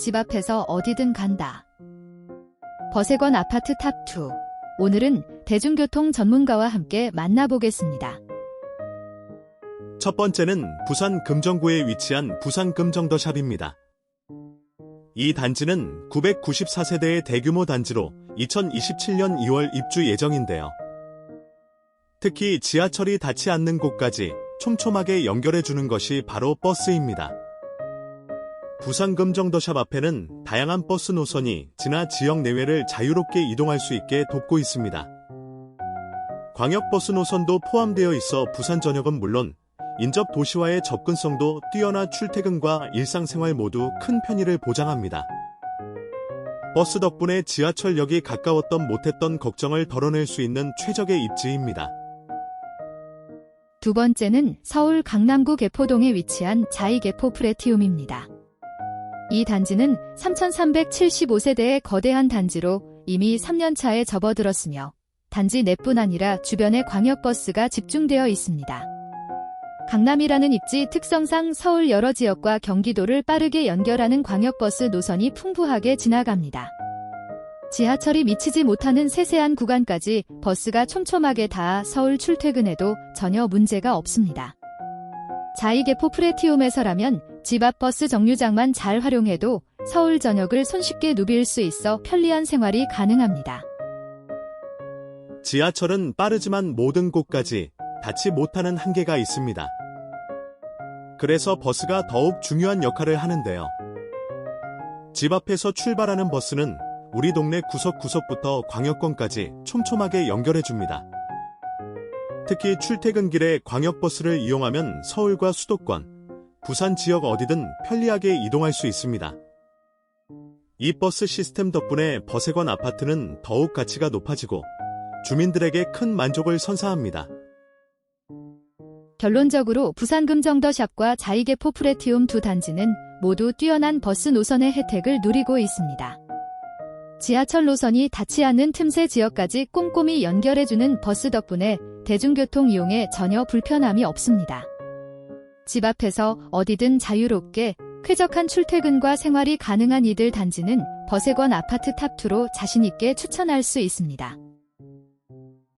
집 앞에서 어디든 간다. 버세건 아파트 탑2. 오늘은 대중교통 전문가와 함께 만나보겠습니다. 첫 번째는 부산 금정구에 위치한 부산 금정더샵입니다. 이 단지는 994세대의 대규모 단지로 2027년 2월 입주 예정인데요. 특히 지하철이 닿지 않는 곳까지 촘촘하게 연결해 주는 것이 바로 버스입니다. 부산 금정더샵 앞에는 다양한 버스 노선이 지나 지역 내외를 자유롭게 이동할 수 있게 돕고 있습니다. 광역버스 노선도 포함되어 있어 부산 전역은 물론 인접 도시와의 접근성도 뛰어나 출퇴근과 일상생활 모두 큰 편의를 보장합니다. 버스 덕분에 지하철역이 가까웠던 못했던 걱정을 덜어낼 수 있는 최적의 입지입니다. 두 번째는 서울 강남구 개포동에 위치한 자이개포 프레티움입니다. 이 단지는 3,375세대의 거대한 단지로 이미 3년차에 접어들었으며 단지 내뿐 아니라 주변에 광역버스가 집중되어 있습니다. 강남이라는 입지 특성상 서울 여러 지역과 경기도를 빠르게 연결하는 광역버스 노선이 풍부하게 지나갑니다. 지하철이 미치지 못하는 세세한 구간까지 버스가 촘촘하게 닿아 서울 출퇴근에도 전혀 문제가 없습니다. 자이개포 프레티움에서라면 집 앞 버스 정류장만 잘 활용해도 서울 전역을 손쉽게 누빌 수 있어 편리한 생활이 가능합니다. 지하철은 빠르지만 모든 곳까지 닿지 못하는 한계가 있습니다. 그래서 버스가 더욱 중요한 역할을 하는데요. 집 앞에서 출발하는 버스는 우리 동네 구석구석부터 광역권까지 촘촘하게 연결해줍니다. 특히 출퇴근길에 광역버스를 이용하면 서울과 수도권, 부산 지역 어디든 편리하게 이동할 수 있습니다. 이 버스 시스템 덕분에 버세건 아파트는 더욱 가치가 높아지고 주민들에게 큰 만족을 선사합니다. 결론적으로 부산금정더샵과 자이개포 프레티움 두 단지는 모두 뛰어난 버스 노선의 혜택을 누리고 있습니다. 지하철 노선이 닿지 않는 틈새 지역까지 꼼꼼히 연결해주는 버스 덕분에 대중교통 이용에 전혀 불편함이 없습니다. 집 앞에서 어디든 자유롭게 쾌적한 출퇴근과 생활이 가능한 이들 단지는 버세권 아파트 탑2로 자신있게 추천할 수 있습니다.